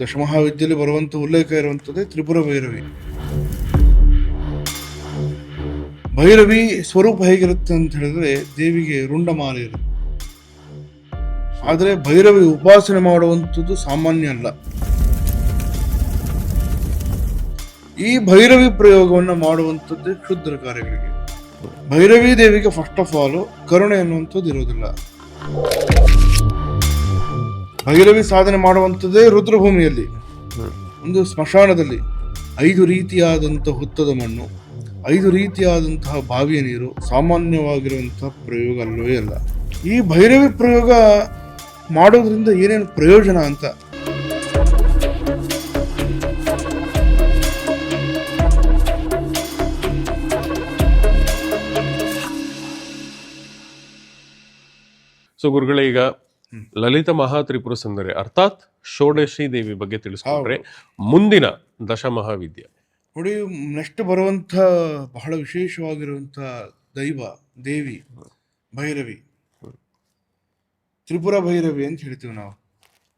ದಶಮಹಾವಿದ್ಯೆಯಲ್ಲಿ ಬರುವಂತ ಉಲ್ಲೇಖ ಇರುವಂತದ್ದೇ ತ್ರಿಪುರ ಭೈರವಿ. ಭೈರವಿ ಸ್ವರೂಪ ಹೇಗಿರುತ್ತೆ ಅಂತ ಹೇಳಿದ್ರೆ ದೇವಿಗೆ ರುಂಡಮಾಲೆ ಇರುತ್ತೆ. ಆದರೆ ಭೈರವಿ ಉಪಾಸನೆ ಮಾಡುವಂಥದ್ದು ಸಾಮಾನ್ಯ ಅಲ್ಲ. ಈ ಭೈರವಿ ಪ್ರಯೋಗವನ್ನು ಮಾಡುವಂಥದ್ದೇ ಕ್ಷುದ್ರ ಕಾರ್ಯಗಳಿಗೆ. ಭೈರವಿ ದೇವಿಗೆ ಫಸ್ಟ್ ಆಫ್ ಆಲ್ ಕರುಣೆ ಅನ್ನುವಂಥದ್ದು ಇರೋದಿಲ್ಲ ಭೈರವಿ ಸಾಧನೆ ಮಾಡುವಂಥದ್ದೇ ರುದ್ರಭೂಮಿಯಲ್ಲಿ. ಒಂದು ಸ್ಮಶಾನದಲ್ಲಿ ಐದು ರೀತಿಯಾದಂಥ ಹುತ್ತದ ಮಣ್ಣು ಐದು ರೀತಿಯಾದಂತಹ ಬಾವಿಯ ನೀರು ಸಾಮಾನ್ಯವಾಗಿರುವಂತಹ ಪ್ರಯೋಗ ಅಲ್ಲವೇ ಅಲ್ಲ. ಈ ಭೈರವಿ ಪ್ರಯೋಗ ಮಾಡೋದ್ರಿಂದ ಏನೇನು ಪ್ರಯೋಜನ ಅಂತ? ಸೊ ಗುರುಗಳೇ ಈಗ ಲಲಿತ ಮಹಾತ್ರಿಪುರ ಸುಂದರಿ ಅರ್ಥಾತ್ ಷೋಡಶಿ ದೇವಿ ಬಗ್ಗೆ ತಿಳಿಸ್ಕೊಂಡ್ರೆ ಮುಂದಿನ ದಶಮಹಾವಿದ್ಯೆ. ನೋಡಿ ನೆಕ್ಸ್ಟ್ ಬರುವಂಥ ಬಹಳ ವಿಶೇಷವಾಗಿರುವಂಥ ದೈವ ದೇವಿ ಭೈರವಿ. ತ್ರಿಪುರ ಭೈರವಿ ಅಂತ ಹೇಳ್ತೀವಿ ನಾವು.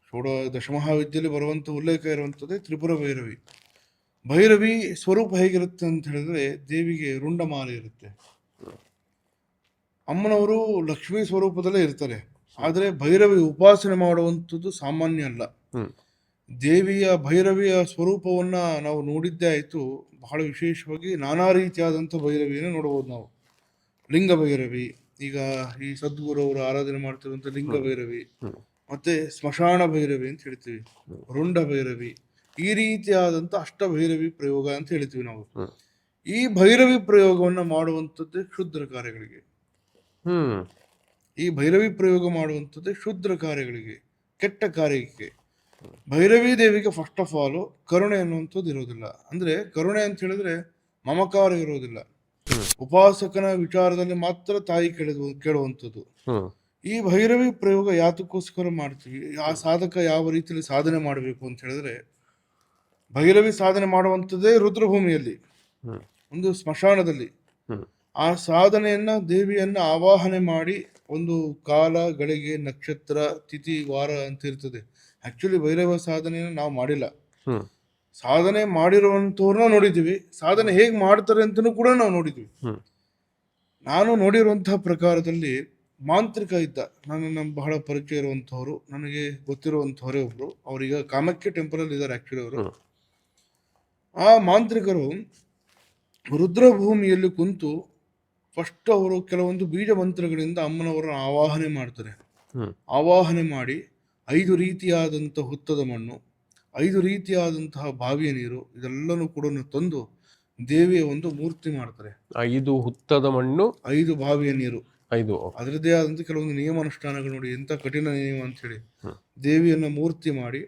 ಷೋಡ ದಶಮಹಾವಿದ್ಯೆಯಲ್ಲಿ ಬರುವಂಥ ಉಲ್ಲೇಖ ಇರುವಂಥದ್ದೇ ತ್ರಿಪುರ ಭೈರವಿ. ಭೈರವಿ ಸ್ವರೂಪ ಹೇಗಿರುತ್ತೆ ಅಂತ ಹೇಳಿದ್ರೆ ದೇವಿಗೆ ರುಂಡಮಾಲೆ ಇರುತ್ತೆ. ಅಮ್ಮನವರು ಲಕ್ಷ್ಮೀ ಸ್ವರೂಪದಲ್ಲೇ ಇರ್ತಾರೆ. ಆದರೆ ಭೈರವಿ ಉಪಾಸನೆ ಮಾಡುವಂಥದ್ದು ಸಾಮಾನ್ಯ ಅಲ್ಲ. ದೇವಿಯ ಭೈರವಿಯ ಸ್ವರೂಪವನ್ನ ನಾವು ನೋಡಿದ್ದೇ ಆಯಿತು. ಬಹಳ ವಿಶೇಷವಾಗಿ ನಾನಾ ರೀತಿಯಾದಂಥ ಭೈರವಿಯನ್ನು ನೋಡಬಹುದು ನಾವು. ಲಿಂಗ ಭೈರವಿ ಈಗ ಈ ಸದ್ಗುರು ಅವರು ಆರಾಧನೆ ಮಾಡ್ತಿರುವಂಥ ಲಿಂಗ ಭೈರವಿ ಮತ್ತೆ ಸ್ಮಶಾನ ಭೈರವಿ ಅಂತ ಹೇಳ್ತೀವಿ. ರುಂಡ ಭೈರವಿ ಈ ರೀತಿಯಾದಂಥ ಅಷ್ಟ ಭೈರವಿ ಪ್ರಯೋಗ ಅಂತ ಹೇಳ್ತೀವಿ ನಾವು. ಈ ಭೈರವಿ ಪ್ರಯೋಗವನ್ನ ಮಾಡುವಂಥದ್ದೇ ಕ್ಷುದ್ರ ಕಾರ್ಯಗಳಿಗೆ. ಹ್ಮ್. ಈ ಭೈರವಿ ಪ್ರಯೋಗ ಮಾಡುವಂಥದ್ದೇ ಶುದ್ರ ಕಾರ್ಯಗಳಿಗೆ ಕೆಟ್ಟ ಕಾರ್ಯಕ್ಕೆ. ಭೈರವಿ ದೇವಿಗೆ ಫಸ್ಟ್ ಆಫ್ ಆಲ್ ಕರುಣೆ ಅನ್ನುವಂಥದ್ದು ಇರೋದಿಲ್ಲ. ಅಂದ್ರೆ ಕರುಣೆ ಅಂತ ಹೇಳಿದ್ರೆ ಮಮಕಾರ ಇರೋದಿಲ್ಲ. ಉಪಾಸಕನ ವಿಚಾರದಲ್ಲಿ ಮಾತ್ರ ತಾಯಿ ಕೇಳಿದ ಕೇಳುವಂಥದ್ದು. ಈ ಭೈರವಿ ಪ್ರಯೋಗ ಯಾತಕ್ಕೋಸ್ಕರ ಮಾಡ್ತೀವಿ? ಆ ಸಾಧಕ ಯಾವ ರೀತಿಯಲ್ಲಿ ಸಾಧನೆ ಮಾಡಬೇಕು ಅಂತ ಹೇಳಿದ್ರೆ ಭೈರವಿ ಸಾಧನೆ ಮಾಡುವಂಥದ್ದೇ ರುದ್ರಭೂಮಿಯಲ್ಲಿ. ಒಂದು ಸ್ಮಶಾನದಲ್ಲಿ. ಆ ಸಾಧನೆಯನ್ನ ದೇವಿಯನ್ನ ಆವಾಹನೆ ಮಾಡಿ ಒಂದು ಕಾಲ ಗಳಿಗೆ ನಕ್ಷತ್ರ ತಿಥಿ ವಾರ ಅಂತ ಇರ್ತದೆ ಆಕ್ಚುಲಿ ಭೈರವ ಸಾಧನೆಯನ್ನು ನಾವು ಮಾಡಿಲ್ಲ. ಸಾಧನೆ ಮಾಡಿರುವಂಥವ್ರನ್ನ ನೋಡಿದ್ದೀವಿ. ಸಾಧನೆ ಹೇಗೆ ಮಾಡ್ತಾರೆ ಅಂತಲೂ ಕೂಡ ನಾವು ನೋಡಿದ್ವಿ. ನಾನು ನೋಡಿರುವಂತಹ ಪ್ರಕಾರದಲ್ಲಿ ಮಾಂತ್ರಿಕ ಇದ್ದ. ನನ್ನ ನಮ್ಮ ಬಹಳ ಪರಿಚಯ ಇರುವಂಥವ್ರು ನನಗೆ ಗೊತ್ತಿರುವಂಥವರೇ ಒಬ್ರು. ಅವರೀಗ ಕಾಮಾಖ್ಯ ಟೆಂಪಲ್ ಅಲ್ಲಿ ಇದ್ದಾರೆ ಆಕ್ಚುಲಿ ಅವರು. ಆ ಮಾಂತ್ರಿಕರು ರುದ್ರಭೂಮಿಯಲ್ಲಿ ಕುಂತು ಫಸ್ಟ್ ಅವರು ಕೆಲವೊಂದು ಬೀಜ ಮಂತ್ರಗಳಿಂದ ಅಮ್ಮನವರನ್ನು ಆವಾಹನೆ ಮಾಡ್ತಾರೆ. ಆವಾಹನೆ ಮಾಡಿ ಐದು ರೀತಿಯಾದಂಥ ಹುತ್ತದ ಮಣ್ಣು ಐದು ರೀತಿಯಾದಂತಹ ಬಾವಿಯ ನೀರು ಇದೆಲ್ಲನೂ ಕೂಡ ತಂದು ದೇವಿಯ ಒಂದು ಮೂರ್ತಿ ಮಾಡ್ತಾರೆ. ಐದು ಹುತ್ತದ ಮಣ್ಣು ಐದು ಬಾವಿಯ ನೀರು. ಐದು ಅದರದೇ ಆದಂಥ ಕೆಲವೊಂದು ನಿಯಮಾನುಷ್ಠಾನಗಳು ನೋಡಿ ಎಂಥ ಕಠಿಣ ನಿಯಮ ಅಂತ ಹೇಳಿ. ದೇವಿಯನ್ನ ಮೂರ್ತಿ ಮಾಡಿ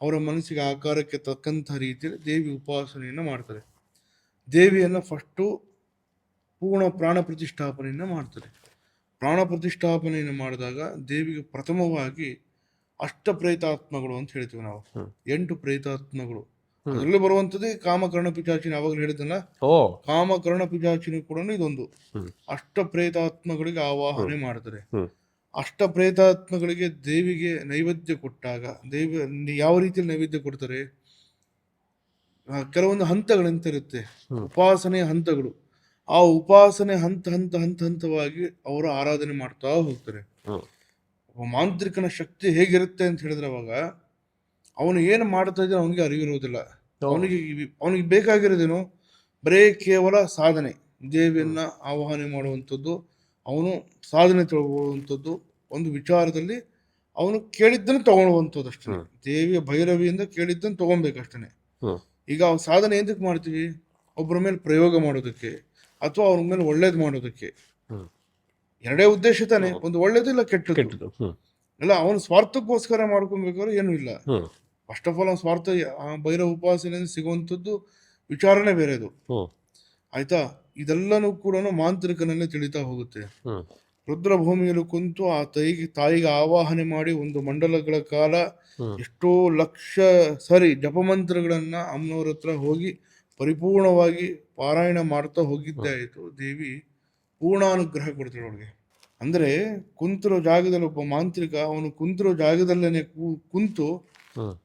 ಅವರ ಮನಸ್ಸಿಗೆ ಆಕಾರಕ್ಕೆ ತಕ್ಕಂಥ ರೀತಿಯಲ್ಲಿ ದೇವಿ ಉಪಾಸನೆಯನ್ನು ಮಾಡ್ತಾರೆ. ದೇವಿಯನ್ನ ಫಸ್ಟು ಪೂರ್ಣ ಪ್ರಾಣ ಪ್ರತಿಷ್ಠಾಪನೆಯನ್ನು ಮಾಡ್ತಾರೆ ಪ್ರಾಣ ಪ್ರತಿಷ್ಠಾಪನೆಯನ್ನು ಮಾಡಿದಾಗ ದೇವಿಗೆ ಪ್ರಥಮವಾಗಿ ಅಷ್ಟ ಪ್ರೇತಾತ್ಮಗಳು ಅಂತ ಹೇಳ್ತೀವಿ ನಾವು. ಎಂಟು ಪ್ರೇತಾತ್ಮಗಳು. ಅದರಲ್ಲಿ ಬರುವಂತದ್ದೇ ಕಾಮಕರ್ಣ ಪಿಚಾಚಿನ ಅವಾಗಲೇ ಹೇಳಿದ್ದಲ್ಲ? ಕಾಮಕರ್ಣ ಪಿಚಾಚಿನಿ ಕೂಡ ಇದೊಂದು. ಅಷ್ಟ ಪ್ರೇತಾತ್ಮಗಳಿಗೆ ಆವಾಹನೆ ಮಾಡ್ತಾರೆ. ಅಷ್ಟ ಪ್ರೇತಾತ್ಮಗಳಿಗೆ ದೇವಿಗೆ ನೈವೇದ್ಯ ಕೊಟ್ಟಾಗ ದೇವಿ ಯಾವ ರೀತಿಯಲ್ಲಿ ನೈವೇದ್ಯ ಕೊಡ್ತಾರೆ? ಕೆಲವೊಂದು ಹಂತಗಳಂತ ಇರುತ್ತೆ ಹ್ಮ್. ಉಪಾಸನೆಯ ಹಂತಗಳು. ಆ ಉಪಾಸನೆ ಹಂತ ಹಂತ ಹಂತ ಹಂತವಾಗಿ ಅವರು ಆರಾಧನೆ ಮಾಡ್ತಾ ಹೋಗ್ತಾರೆ. ಮಾಂತ್ರಿಕನ ಶಕ್ತಿ ಹೇಗಿರುತ್ತೆ ಅಂತ ಹೇಳಿದ್ರೆ ಅವಾಗ ಅವನು ಏನು ಮಾಡ್ತಾ ಇದ್ದಾನೆ ಅವನಿಗೆ ಅರಿವಿರುವುದಿಲ್ಲ. ಅವನಿಗೆ ಅವನಿಗೆ ಬೇಕಾಗಿರೋದೇನು? ಬರೇ ಕೇವಲ ಸಾಧನೆ. ದೇವಿಯನ್ನ ಆವಾಹನೆ ಮಾಡುವಂಥದ್ದು ಅವನು ಸಾಧನೆ ತಗೊಳ್ಳುವಂಥದ್ದು ಒಂದು ವಿಚಾರದಲ್ಲಿ ಅವನು ಕೇಳಿದ್ದನ್ನು ತಗೊಳ್ಳುವಂಥದ್ದು ಅಷ್ಟೇ. ದೇವಿಯ ಭೈರವಿಯಿಂದ ಕೇಳಿದ್ದನ್ನು ತಗೊಬೇಕಷ್ಟೇ. ಈಗ ಅವ್ನು ಸಾಧನೆ ಎಂದಕ್ಕೆ ಮಾಡ್ತೀವಿ? ಒಬ್ಬರ ಮೇಲೆ ಪ್ರಯೋಗ ಮಾಡೋದಕ್ಕೆ. ಅಥವಾ ಅವ್ರ ಮೇಲೆ ಒಳ್ಳೇದು ಮಾಡೋದಕ್ಕೆ. ಎರಡೇ ಉದ್ದೇಶ ತಾನೆ ಒಂದು ಒಳ್ಳೇದು ಇಲ್ಲ ಕೆಟ್ಟದ್ದು ಇಲ್ಲ ಅವನು ಸ್ವಾರ್ಥಕ್ಕೋಸ್ಕರ ಮಾಡ್ಕೊಬೇಕಾದ್ರೆ ಏನೂ ಇಲ್ಲ. ಫಸ್ಟ್ ಆಫ್ ಆಲ್ ಅವ್ನ ಸ್ವಾರ್ಥ ಭೈರವ ಉಪಾಸನೆಯಿಂದ ಸಿಗುವಂಥದ್ದು ವಿಚಾರನೇ ಬೇರೆದು. ಆಯ್ತಾ? ಇದೆಲ್ಲನೂ ಕೂಡ ಮಾಂತ್ರಿಕನಲ್ಲೇ ತಿಳಿತಾ ಹೋಗುತ್ತೆ. ರುದ್ರ ಭೂಮಿಯಲ್ಲಿ ಕುಂತು ಆ ತಾಯಿಗೆ ತಾಯಿಗೆ ಆವಾಹನೆ ಮಾಡಿ ಒಂದು ಮಂಡಲಗಳ ಕಾಲ. ಎಷ್ಟೋ ಲಕ್ಷ ಸರಿ ಜಪಮಂತ್ರಗಳನ್ನ ಅಮ್ಮನವ್ರ ಹತ್ರ ಹೋಗಿ ಪರಿಪೂರ್ಣವಾಗಿ ಪಾರಾಯಣ ಮಾಡ್ತಾ ಹೋಗಿದ್ದೇ ಆಯಿತು ದೇವಿ ಪೂರ್ಣಾನುಗ್ರಹ ಕೊಡ್ತಾಳೆ ಅವಳಿಗೆ. ಅಂದ್ರೆ ಕುಂತಿರೋ ಜಾಗದಲ್ಲಿ ಒಬ್ಬ ಮಾಂತ್ರಿಕ ಅವನು ಕುಂತಿರೋ ಜಾಗದಲ್ಲೇನೆ ಕು- ಕುಂತು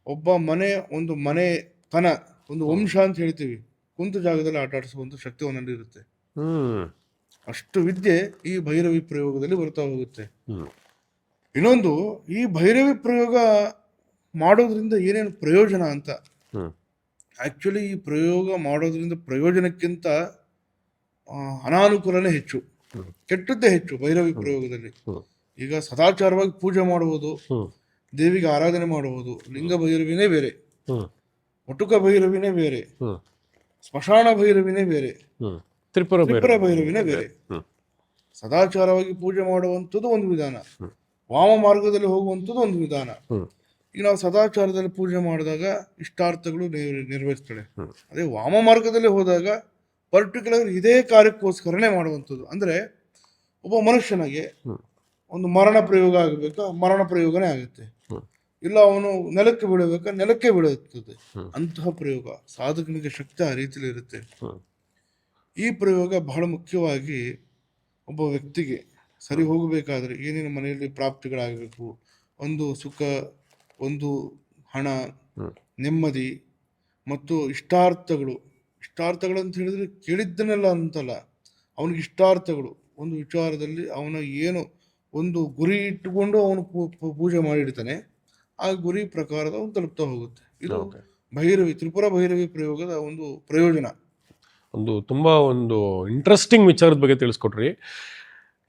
ಒಬ್ಬ ಮನೆ ಒಂದು ಮನೆ ತನ ಒಂದು ವಂಶ ಅಂತ ಹೇಳ್ತೀವಿ. ಕುಂತು ಜಾಗದಲ್ಲಿ ಆಟ ಆಡಿಸುವಂಥ ಶಕ್ತಿ ಒಂದಲ್ಲಿ ಇರುತ್ತೆ. ಅಷ್ಟು ವಿದ್ಯೆ ಈ ಭೈರವಿ ಪ್ರಯೋಗದಲ್ಲಿ ಬರ್ತಾ ಹೋಗುತ್ತೆ. ಇನ್ನೊಂದು ಈ ಭೈರವಿ ಪ್ರಯೋಗ ಮಾಡೋದ್ರಿಂದ ಏನೇನು ಪ್ರಯೋಜನ ಅಂತ ಹ್ಮ್ ಆಕ್ಚುಲಿ ಈ ಪ್ರಯೋಗ ಮಾಡೋದ್ರಿಂದ ಪ್ರಯೋಜನಕ್ಕಿಂತ ಅನಾನುಕೂಲನೇ ಹೆಚ್ಚು. ಕೆಟ್ಟದ್ದೇ ಹೆಚ್ಚು ಭೈರವಿ ಪ್ರಯೋಗದಲ್ಲಿ. ಈಗ ಸದಾಚಾರವಾಗಿ ಪೂಜೆ ಮಾಡುವುದು ದೇವಿಗೆ ಆರಾಧನೆ ಮಾಡುವುದು ಲಿಂಗ ಭೈರವಿನೇ ಬೇರೆ. ಮಟುಕ ಒಟುಕ ಭೈರವಿನೇ ಬೇರೆ. ಸ್ಮಶಾನ ಭೈರವಿನೇ ಬೇರೆ. ತ್ರಿಪುರ ತ್ರಿಪುರ ಭೈರವಿನೇ ಬೇರೆ. ಸದಾಚಾರವಾಗಿ ಪೂಜೆ ಮಾಡುವಂಥದ್ದು ಒಂದು ವಿಧಾನ. ವಾಮ ಮಾರ್ಗದಲ್ಲಿ ಹೋಗುವಂಥದ್ದು ಒಂದು ವಿಧಾನ. ಈಗ ನಾವು ಸದಾಚಾರದಲ್ಲಿ ಪೂಜೆ ಮಾಡಿದಾಗ ಇಷ್ಟಾರ್ಥಗಳು ನಿರ್ವಹಿಸ್ತಾಳೆ ನೆರವೇರಿಸ್ತಳೆ ಅದೇ ವಾಮ ಮಾರ್ಗದಲ್ಲಿ ಹೋದಾಗ ಪರ್ಟಿಕ್ಯುಲರ್ ಇದೇ ಕಾರ್ಯಕ್ಕೋಸ್ಕರನೇ ಮಾಡುವಂಥದ್ದು. ಅಂದರೆ ಒಬ್ಬ ಮನುಷ್ಯನಿಗೆ ಒಂದು ಮರಣ ಪ್ರಯೋಗ ಆಗಬೇಕಾ? ಮರಣ ಪ್ರಯೋಗನೇ ಆಗುತ್ತೆ. ಇಲ್ಲ ಅವನು ನೆಲಕ್ಕೆ ಬೀಳಬೇಕಾ? ನೆಲಕ್ಕೆ ಬೀಳುತ್ತದೆ. ಅಂತಹ ಪ್ರಯೋಗ ಸಾಧಕನಿಗೆ ಶಕ್ತಿ ಆ ರೀತಿಯಲ್ಲಿ ಇರುತ್ತೆ. ಈ ಪ್ರಯೋಗ ಬಹಳ ಮುಖ್ಯವಾಗಿ ಒಬ್ಬ ವ್ಯಕ್ತಿಗೆ ಸರಿ ಹೋಗಬೇಕಾದ್ರೆ ಏನೇನು ಮನೆಯಲ್ಲಿ ಪ್ರಾಪ್ತಿಗಳಾಗಬೇಕು ಒಂದು ಸುಖ ಒಂದು ಹಣ ನೆಮ್ಮದಿ ಮತ್ತು ಇಷ್ಟಾರ್ಥಗಳು. ಇಷ್ಟಾರ್ಥಗಳು ಅಂತ ಹೇಳಿದ್ರೆ ಕೇಳಿದ್ದನ್ನೆಲ್ಲ ಅಂತಲ್ಲ. ಅವನಿಗೆ ಇಷ್ಟಾರ್ಥಗಳು. ಒಂದು ವಿಚಾರದಲ್ಲಿ ಅವನ ಏನು ಒಂದು ಗುರಿ ಇಟ್ಟುಕೊಂಡು ಅವನು ಪೂಜೆ ಮಾಡಿಡ್ತಾನೆ ಆ ಗುರಿ ಪ್ರಕಾರದ ಅವನು ತಲುಪ್ತಾ ಹೋಗುತ್ತೆ. ಇದು. ಭೈರವಿ ತ್ರಿಪುರ ಭೈರವಿ ಪ್ರಯೋಗದ ಒಂದು ಪ್ರಯೋಜನ. ಒಂದು ತುಂಬಾ ಒಂದು ಇಂಟ್ರೆಸ್ಟಿಂಗ್ ವಿಚಾರದ ಬಗ್ಗೆ ತಿಳಿಸ್ಕೊಟ್ರಿ.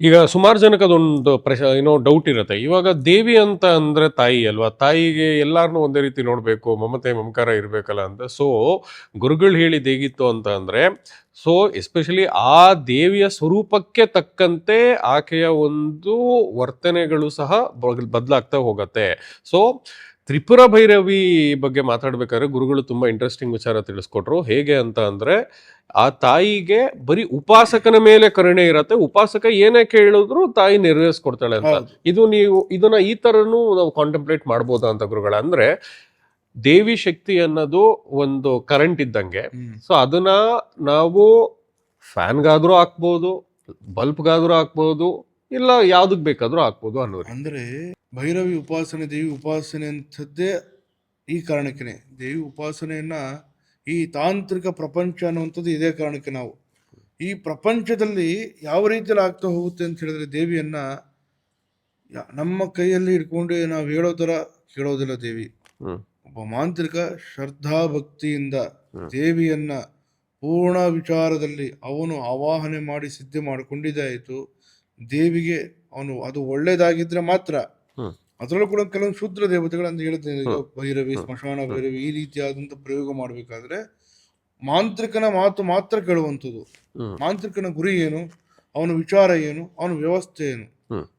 ಈಗ ಸುಮಾರು ಜನಕ್ಕದೊಂದು ಪ್ರಶ, ಏನೋ ಡೌಟ್ ಇರುತ್ತೆ. ಇವಾಗ ದೇವಿ ಅಂತ ಅಂದರೆ ತಾಯಿ ಅಲ್ವಾ? ತಾಯಿಗೆ ಎಲ್ಲರನ್ನೂ ಒಂದೇ ರೀತಿ ನೋಡಬೇಕು, ಮಮತೆ, ಮಮಕಾರ ಇರಬೇಕಲ್ಲ ಅಂತ. ಸೊ ಗುರುಗಳು ಹೇಳಿ ಹೇಗಿತ್ತು ಅಂತ ಅಂದರೆ ಸೊ ಎಸ್ಪೆಷಲಿ ಆ ದೇವಿಯ ಸ್ವರೂಪಕ್ಕೆ ತಕ್ಕಂತೆ ಆಕೆಯ ಒಂದು ವರ್ತನೆಗಳು ಸಹ ಬದಲಾಗ್ತಾ ಹೋಗತ್ತೆ. ಸೊ ತ್ರಿಪುರ ಭೈರವಿ ಬಗ್ಗೆ ಮಾತಾಡ್ಬೇಕಾದ್ರೆ ಗುರುಗಳು ತುಂಬಾ ಇಂಟ್ರೆಸ್ಟಿಂಗ್ ವಿಚಾರ ತಿಳಿಸ್ಕೊಟ್ರು. ಹೇಗೆ ಅಂತ ಅಂದ್ರೆ ಆ ತಾಯಿಗೆ ಬರೀ ಉಪಾಸಕನ ಮೇಲೆ ಕರುಣೆ ಇರತ್ತೆ. ಉಪಾಸಕ ಏನೇ ಕೇಳಿದ್ರು ತಾಯಿ ನೆರವೇರಿಸ್ಕೊಡ್ತಾಳೆ ಅಂತ. ಇದು ನೀವು ಇದನ್ನ ಈ ತರನು ನಾವು ಕಾಂಟೆಂಪ್ಲೇಟ್ ಮಾಡ್ಬೋದಾ ಅಂತ ಗುರುಗಳ ಅಂದ್ರೆ ದೇವಿ ಶಕ್ತಿ ಅನ್ನೋದು ಒಂದು ಕರೆಂಟ್ ಇದ್ದಂಗೆ. ಸೊ ಅದನ್ನ ನಾವು ಫ್ಯಾನ್ಗಾದ್ರೂ ಹಾಕ್ಬೋದು ಬಲ್ಪ್ಗಾದ್ರೂ ಹಾಕ್ಬೋದು ಇಲ್ಲ ಯಾವ್ದಕ್ ಬೇಕಾದ್ರೂ ಹಾಕ್ಬೋದು ಅನ್ನೋರು. ಅಂದ್ರೆ ಭೈರವಿ ಉಪಾಸನೆ ದೇವಿ ಉಪಾಸನೆ ಅಂಥದ್ದೇ ಈ ಕಾರಣಕ್ಕೆ ದೇವಿ ಉಪಾಸನೆಯನ್ನ ಈ ತಾಂತ್ರಿಕ ಪ್ರಪಂಚ ಅನ್ನುವಂಥದ್ದು ಇದೇ ಕಾರಣಕ್ಕೆ ನಾವು. ಈ ಪ್ರಪಂಚದಲ್ಲಿ ಯಾವ ರೀತಿಯಲ್ಲಿ ಆಗ್ತಾ ಹೋಗುತ್ತೆ ಅಂತ ಹೇಳಿದ್ರೆ ದೇವಿಯನ್ನ ನಮ್ಮ ಕೈಯಲ್ಲಿ ಇಟ್ಕೊಂಡು ನಾವು ಹೇಳೋ ತರ ಕೇಳೋದಿಲ್ಲ ದೇವಿ. ಒಬ್ಬ ಮಾಂತ್ರಿಕ ಶ್ರದ್ಧಾ ಭಕ್ತಿಯಿಂದ ದೇವಿಯನ್ನ ಪೂರ್ಣ ವಿಚಾರದಲ್ಲಿ ಅವನು ಆವಾಹನೆ ಮಾಡಿ ಸಿದ್ಧಿ ಮಾಡಿಕೊಂಡಿದ್ದೇ ಆಯಿತು ದೇವಿಗೆ ಅವನು ಅದು ಒಳ್ಳೇದಾಗಿದ್ರೆ ಮಾತ್ರ. ಅದರಲ್ಲೂ ಕೂಡ ಕೆಲವೊಂದು ಶೂದ್ರ ದೇವತೆಗಳು ಅಂತ ಹೇಳ್ತೇನೆ ಭೈರವಿ ಸ್ಮಶಾನ ಭೈರವಿ ಈ ರೀತಿಯಾದಂತಹ ಪ್ರಯೋಗ ಮಾಡಬೇಕಾದ್ರೆ ಮಾಂತ್ರಿಕನ ಮಾತು ಮಾತ್ರ ಕೇಳುವಂಥದ್ದು. ಮಾಂತ್ರಿಕನ ಗುರಿ ಏನು? ಅವನ ವಿಚಾರ ಏನು? ಅವನ ವ್ಯವಸ್ಥೆ ಏನು?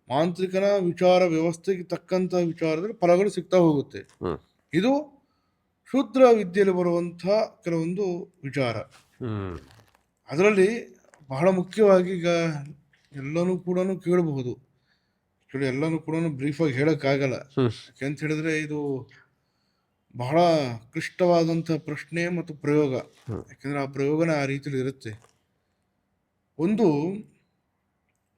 ಮಾಂತ್ರಿಕನ ವಿಚಾರ ವ್ಯವಸ್ಥೆಗೆ ತಕ್ಕಂತ ವಿಚಾರದಲ್ಲಿ ಫಲಗಳು ಸಿಗ್ತಾ ಹೋಗುತ್ತೆ. ಇದು ಶೂದ್ರ ವಿದ್ಯೆಯಲ್ಲಿ ಬರುವಂತಹ ಕೆಲವೊಂದು ವಿಚಾರ. ಅದರಲ್ಲಿ ಬಹಳ ಮುಖ್ಯವಾಗಿ ಈಗ ಎಲ್ಲನೂ ಕೂಡ ಕೇಳಬಹುದು. ಆಕ್ಚುಲಿ ಎಲ್ಲನೂ ಕೂಡ ಬ್ರೀಫಾಗಿ ಹೇಳಕ್ಕಾಗಲ್ಲ. ಆಗಲ್ಲ ಯಾಕೆಂತ ಹೇಳಿದ್ರೆ ಇದು ಬಹಳ ಕ್ಲಿಷ್ಟವಾದಂಥ ಪ್ರಶ್ನೆ ಮತ್ತು ಪ್ರಯೋಗ. ಯಾಕಂದ್ರೆ ಆ ಪ್ರಯೋಗನ ಆ ರೀತಿಯಲ್ಲಿ ಇರುತ್ತೆ. ಒಂದು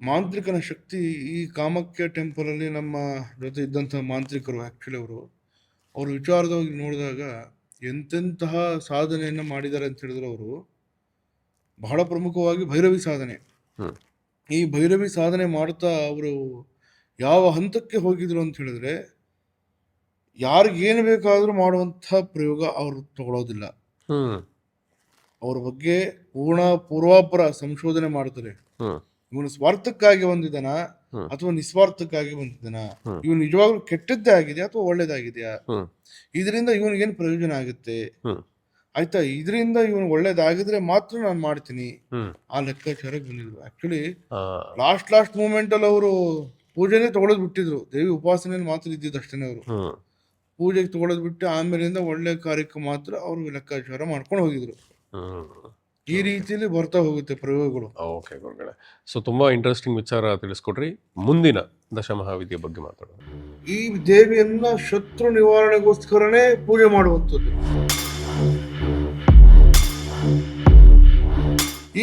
ಮಾಂತ್ರಿಕನ ಶಕ್ತಿ ಈ ಕಾಮಕ್ಯ ಟೆಂಪಲಲ್ಲಿ ನಮ್ಮ ಜೊತೆ ಇದ್ದಂಥ ಮಾಂತ್ರಿಕರು ಆಕ್ಚುಲಿ ಅವರು ಅವರು ವಿಚಾರದವಾಗಿ ನೋಡಿದಾಗ ಎಂತೆಂತಹ ಸಾಧನೆಯನ್ನು ಮಾಡಿದ್ದಾರೆ ಅಂತ ಹೇಳಿದ್ರೆ ಅವರು ಬಹಳ ಪ್ರಮುಖವಾಗಿ ಭೈರವಿ ಸಾಧನೆ. ಈ ಭೈರವಿ ಸಾಧನೆ ಮಾಡ್ತಾ ಅವರು ಯಾವ ಹಂತಕ್ಕೆ ಹೋಗಿದ್ರು ಅಂತ ಹೇಳಿದ್ರೆ ಯಾರಿಗೇನು ಬೇಕಾದರೂ ಮಾಡುವಂಥ ಪ್ರಯೋಗ ಅವರು ತಗೊಳ್ಳೋದಿಲ್ಲ ಅವ್ರ ಬಗ್ಗೆ ಪೂರ್ಣ ಪೂರ್ವಾಪರ ಸಂಶೋಧನೆ ಮಾಡ್ತಾರೆ ಇವನು ಸ್ವಾರ್ಥಕ್ಕಾಗಿ ಬಂದಿದ್ದಾನ. ಅಥವಾ ನಿಸ್ವಾರ್ಥಕ್ಕಾಗಿ ಬಂದಿದ್ದಾನ. ಇವನು ನಿಜವಾಗ್ಲೂ ಕೆಟ್ಟದ್ದೇ ಆಗಿದೆಯಾ ಅಥವಾ ಒಳ್ಳೇದಾಗಿದೆಯಾ. ಇದರಿಂದ ಇವನಿಗೇನು ಏನು ಪ್ರಯೋಜನ ಆಗುತ್ತೆ. ಆಯ್ತಾ ಇದರಿಂದ ಇವನು ಒಳ್ಳೇದಾಗಿದ್ರೆ ಮಾತ್ರ ನಾನು ಮಾಡ್ತೀನಿ. ಆ ಲೆಕ್ಕಾಚಾರಕ್ಕೆ ಬಂದಿದ್ರು ಆಕ್ಚುಲಿ ಲಾಸ್ಟ್ ಲಾಸ್ಟ್ ಮೂಮೆಂಟ್ ಅಲ್ಲಿ ಅವರು ಪೂಜೆನೇ ತಗೊಳೋದ್ ಬಿಟ್ಟಿದ್ರು. ದೇವಿ ಉಪಾಸನೆಯಲ್ಲಿ ಮಾತ್ರ ಇದ್ದಿದ್ದು ಅಷ್ಟೇ ಅವರು. ಪೂಜೆಗೆ ತಗೊಳೋದ್ ಬಿಟ್ಟು ಆಮೇಲಿಂದ ಒಳ್ಳೆ ಕಾರ್ಯಕ್ಕೆ ಮಾತ್ರ ಅವರು ಲೆಕ್ಕಾಚಾರ ಮಾಡ್ಕೊಂಡು ಹೋಗಿದ್ರು. ಈ ರೀತಿಯಲ್ಲಿ ಬರ್ತಾ ಹೋಗುತ್ತೆ ಪ್ರಯೋಗಗಳು. ಓಕೆ ಗುರುಗಳೇ. ಸೊ ತುಂಬಾ ಇಂಟ್ರೆಸ್ಟಿಂಗ್ ವಿಚಾರ ತಿಳಿಸ್ಕೊಡ್ರಿ. ಮುಂದಿನ ದಶಮಹಾವಿದ್ಯೆ ಬಗ್ಗೆ ಮಾತಾಡೋಣ. ಈ ದೇವಿಯನ್ನ ಶತ್ರು ನಿವಾರಣೆಗೋಸ್ಕರನೇ ಪೂಜೆ ಮಾಡುವಂಥದ್ದು.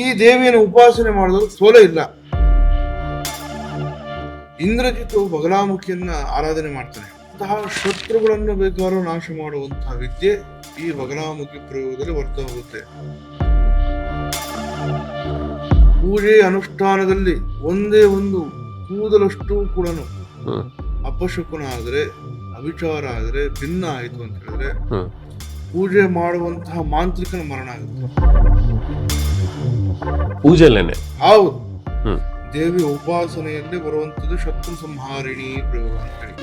ಈ ದೇವಿಯನ್ನು ಉಪಾಸನೆ ಮಾಡಿದ್ರು ಸೋಲೆ ಇಲ್ಲ. ಇಂದ್ರಜಿತು ಬಗಲಾಮುಖಿಯನ್ನ ಆರಾಧನೆ ಮಾಡ್ತಾನೆ. ಅಂತಹ ಶತ್ರುಗಳನ್ನು ಬೇಕಾದ್ರೂ ನಾಶ ಮಾಡುವಂತಹ ವಿದ್ಯೆ ಈ ಬಗಲಾಮುಖಿ ಪ್ರಯೋಗದಲ್ಲಿ ವರ್ತವಾಗುತ್ತೆ ಹೋಗುತ್ತೆ. ಪೂಜೆ ಅನುಷ್ಠಾನದಲ್ಲಿ ಒಂದೇ ಒಂದು ಕೂದಲಷ್ಟು ಕೂಡ ಅಪಶಕುನ ಆದರೆ ಅವಿಚಾರ ಆದರೆ ಭಿನ್ನ ಆಯಿತು ಅಂತ ಹೇಳಿದ್ರೆ ಪೂಜೆ ಮಾಡುವಂತಹ ಮಾಂತ್ರಿಕನ ಮರಣ ಆಗುತ್ತೆ. ಪೂಜೆಲೇನೆ ಹೌದು. ದೇವಿ ಉಪಾಸನೆಯಲ್ಲಿ ಬರುವಂತದ್ದು ಶತ್ರು ಸಂಹಾರಿಣಿ ಪ್ರಯೋಗ ಅಂತ ಹೇಳಿ.